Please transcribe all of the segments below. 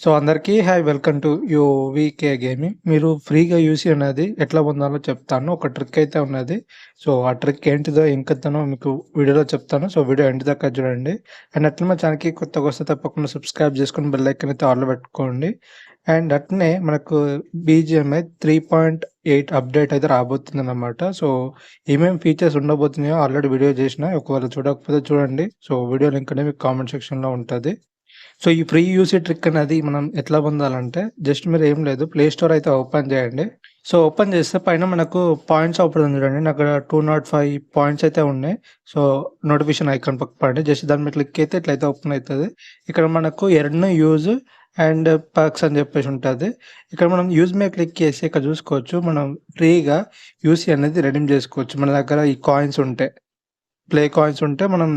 So అందరికీ hi welcome to U V K gaming. మీరు ఫ్రీగా యూసీ అనేది ఎట్లా పొందాలో చెప్తాను. ఒక ట్రిక్ అయితే ఉన్నది. సో ఆ ట్రిక్ ఏంటిదో, ఇంకెత్తనో మీకు వీడియోలో చెప్తాను. సో వీడియో ఎండ్ దాకా చూడండి. అండ్ అట్లనే మా ఛానల్‌కి కొత్తగొస్తే తప్పకుండా సబ్స్క్రైబ్ చేసుకొని బెల్ ఐకన్ అయితే ఆల్‌లో పెట్టుకోండి. అండ్ అట్లనే మనకు BGMI three point eight update అయితే రాబోతుందన్నమాట. సో ఏమేం ఫీచర్స్ ఉండబోతున్నాయో ఆల్రెడీ వీడియో చేసిన ఒకవేళ చూడకపోతే చూడండి. సో వీడియో లింక్ అనేది మీకు కామెంట్ సెక్షన్‌లో ఉంటుంది సో ఈ ఫ్రీ యూసీ ట్రిక్ అనేది మనం ఎట్లా పొందాలంటే జస్ట్ మీరు ఏం లేదు ప్లే స్టోర్ అయితే ఓపెన్ చేయండి. సో ఓపెన్ చేస్తే పైన మనకు పాయింట్స్ అవుతుంది చూడండి. నాకు టూ నాట్ ఫైవ్ పాయింట్స్ అయితే ఉన్నాయి. సో నోటిఫికేషన్ ఐకాన్ పక్క పడండి. జస్ట్ దాని మీద క్లిక్ అయితే ఇట్లయితే ఓపెన్ అవుతుంది ఇక్కడ మనకు ఎర్న్, యూజ్ అండ్ పర్క్స్ అని చెప్పేసి ఉంటుంది ఇక్కడ మనం యూజ్ మీద క్లిక్ చేసి ఇక్కడ చూసుకోవచ్చు. మనం ఫ్రీగా యూసీ అనేది రెడీమ్ చేసుకోవచ్చు. మన దగ్గర ఈ కాయిన్స్ ఉంటే. ప్లే కాయిన్స్ ఉంటే మనం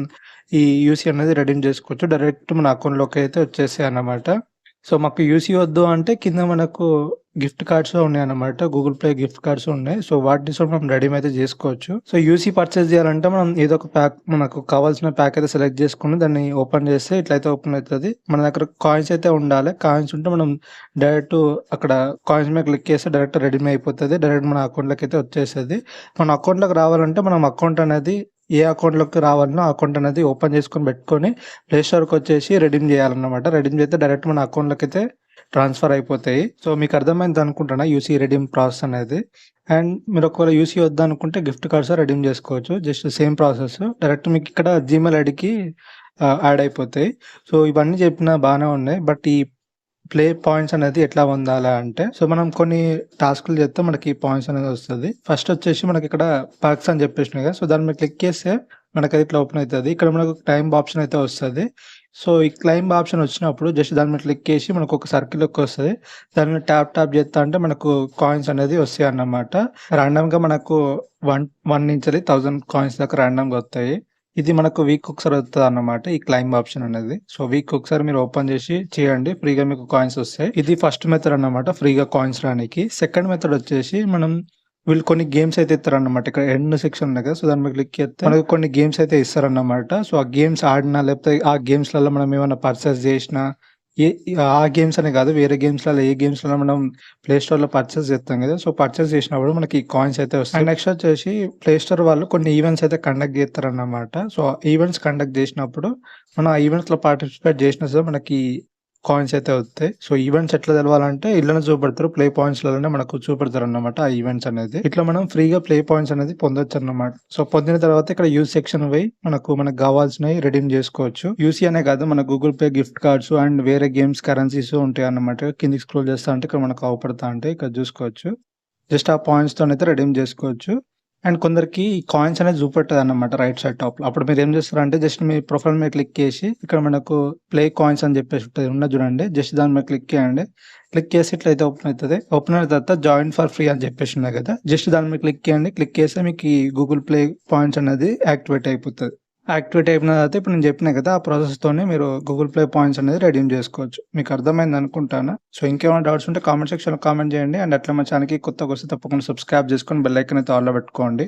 ఈ యూసీ అనేది రెడీమ్ చేసుకోవచ్చు. డైరెక్ట్ మన అకౌంట్‌లోకి అయితే వచ్చేసాయన్నమాట. సో మాకు యూసీ వద్దు అంటే కింద మనకు గిఫ్ట్ కార్డ్స్ ఉన్నాయి అన్నమాట గూగుల్ ప్లే గిఫ్ట్ కార్డ్స్ ఉన్నాయి. సో వాటిని సో మనం రెడీమ్ అయితే చేసుకోవచ్చు. సో యూసీ పర్చేస్ చేయాలంటే మనం ఏదో ఒక ప్యాక్ మనకు కావాల్సిన ప్యాక్ అయితే సెలెక్ట్ చేసుకుని దాన్ని ఓపెన్ చేస్తే ఇట్లయితే ఓపెన్ అవుతుంది మన దగ్గర కాయిన్స్ అయితే ఉండాలి. కాయిన్స్ ఉంటే మనం డైరెక్ట్ అక్కడ కాయిన్స్ మీద క్లిక్ చేస్తే డైరెక్ట్ రెడీ అయిపోతుంది డైరెక్ట్ మన అకౌంట్‌లోకి అయితే వచ్చేసేది మన అకౌంట్‌లోకి రావాలంటే మనం అకౌంట్ అనేది ఏ అకౌంట్‌లోకి రావాలనో అకౌంట్ అనేది ఓపెన్ చేసుకొని పెట్టుకొని ప్లేస్టోర్కి వచ్చేసి రెడీమ్ చేయాలన్నమాట. రెడీమ్ చేస్తే డైరెక్ట్ మన అకౌంట్‌లోకి అయితే ట్రాన్స్‌ఫర్ అయిపోతాయి. సో మీకు అర్థమైంది అనుకుంటున్నా యూసీ రెడీమ్ ప్రాసెస్ అనేది. అండ్ మీరు ఒకవేళ యూసీ వద్దనుకుంటే గిఫ్ట్ కార్డ్స్ రెడీమ్ చేసుకోవచ్చు. Just same process. డైరెక్ట్ మీకు ఇక్కడ జీమెయిల్ ఐడికి యాడ్ అయిపోతాయి. సో ఇవన్నీ చెప్పిన బాగానే ఉన్నాయి. బట్ ఈ ప్లే పాయింట్స్ అనేది ఎట్లా పొందాలా అంటే సో మనం కొన్ని టాస్క్‌లు చేస్తే మనకి పాయింట్స్ అనేది వస్తుంది ఫస్ట్ వచ్చేసి మనకి ఇక్కడ పర్క్స్ అని చెప్పేసినాయి కదా! సో దాని మీద క్లిక్ చేస్తే మనకది ఇట్లా ఓపెన్ అవుతుంది ఇక్కడ మనకు క్లైంబ్ ఆప్షన్ అయితే వస్తుంది సో ఈ క్లైంబ్ ఆప్షన్ వచ్చినప్పుడు జస్ట్ దాని మీద క్లిక్ చేసి మనకు ఒక సర్కిల్ లెక్క వస్తుంది దాని మీద ట్యాప్ ట్యాప్ చేస్తా అంటే మనకు కాయిన్స్ అనేది వస్తాయి అన్నమాట రాండమ్‌గా మనకు వన్ వన్ నుంచి థౌజండ్ కాయిన్స్ దాకా రాండమ్‌గా వస్తాయి. ఇది మనకు వీక్ ఒకసారి వస్తుంది అన్నమాట ఈ క్లైంబ్ ఆప్షన్ అనేది. సో వీక్ ఒకసారి మీరు ఓపెన్ చేసి చేయండి. ఫ్రీగా మీకు కాయిన్స్ వస్తాయి. ఇది ఫస్ట్ మెథడ్ అన్నమాట. ఫ్రీగా కాయిన్స్ రానికి సెకండ్ మెథడ్ వచ్చేసి మనం వీళ్ళు కొన్ని గేమ్స్ అయితే ఇస్తారన్నమాట. ఇక్కడ ఎండ్ సెక్షన్ ఉన్నాయి కదా! సో దాని మీద క్లిక్ చేస్తే మనకు కొన్ని గేమ్స్ అయితే ఇస్తారన్నమాట. సో ఆ గేమ్స్ ఆడినా లేకపోతే ఆ గేమ్స్‌లలో మనం ఏమైనా పర్చేస్ చేసినా ఏ ఆ గేమ్స్ అనే కాదు వేరే గేమ్స్‌లలో ఏ గేమ్స్లో మనం ప్లే స్టోర్‌లో పర్చేస్ చేస్తాం కదా! సో పర్చేస్ చేసినప్పుడు మనకి కాయిన్స్ అయితే వస్తాయి. నెక్స్ట్ వచ్చేసి ప్లే స్టోర్ వాళ్ళు కొన్ని ఈవెంట్స్ అయితే కండక్ట్ చేస్తారన్నమాట. సో ఈవెంట్స్ కండక్ట్ చేసినప్పుడు మనం ఆ ఈవెంట్స్‌లో పార్టిసిపేట్ చేసిన సరే మనకి కాయిన్స్ అయితే వస్తాయి. సో ఈవెంట్స్ ఎట్లా తెలవాలంటే ఇళ్ళని చూపెడతారు. ప్లే పాయింట్స్లోనే మనకు చూపెడతారన్నమాట ఆ ఈవెంట్స్ అనేది. ఇట్లా మనం ఫ్రీగా ప్లే పాయింట్స్ అనేది పొందొచ్చు అనమాట సో పొందిన తర్వాత ఇక్కడ యూజ్ సెక్షన్ పోయి మనకు మనకు కావాల్సినవి రెడీమ్ చేసుకోవచ్చు. యూసీ అనే కాదు మన Google pay gift cards and వేరే గేమ్స్ కరెన్సీస్ ఉంటాయి అనమాట కిందకి స్క్రోల్ చేస్తా అంటే ఇక్కడ మనకు అవపడతా అంటే ఇక్కడ చూసుకోవచ్చు. జస్ట్ ఆ పాయింట్స్ తోనైతే రెడీమ్ చేసుకోవచ్చు. అండ్ కొందరికి ఈ కాయిన్స్ అనేది చూపెట్టదన్నమాట రైట్ సైడ్ టాప్లో అప్పుడు మీరు ఏం చేస్తారంటే జస్ట్ మీ ప్రొఫైల్ మీద క్లిక్ చేసి ఇక్కడ మనకు ప్లే కాయిన్స్ అని చెప్పేసి ఉంటుంది ఉన్న చూడండి. జస్ట్ దాని మీద క్లిక్ చేయండి. క్లిక్ చేసి ఇట్లయితే ఓపెన్ అవుతుంది ఓపెన్ అయిన తర్వాత జాయిన్ ఫర్ ఫ్రీ అని చెప్పేసి ఉన్నాయి కదా! జస్ట్ దాని మీద క్లిక్ చేయండి. క్లిక్ చేస్తే మీకు గూగుల్ ప్లే పాయింట్స్ అనేది యాక్టివేట్ అయిపోతుంది యాక్టివేట్ అయిపోయిన తర్వాత ఇప్పుడు నేను చెప్పిన కదా! ఆ ప్రాసెస్‌తోనే మీరు గూగుల్ ప్లే పాయింట్స్ అనేది రెడీమ్ చేసుకోవచ్చు. మీకు అర్థమైంది అనుకుంటాను. సో ఇంకేమైనా డౌట్స్ ఉంటే కామెంట్ సెక్షన్‌లో కామెంట్ చేయండి. అండ్ అట్లా మా ఛానల్‌కి కొత్తగొస్తే తప్పకుండా సబ్స్క్రైబ్ చేసుకొని బెల్ ఐకన్ అయితే ఆల్‌లో పెట్టుకోండి.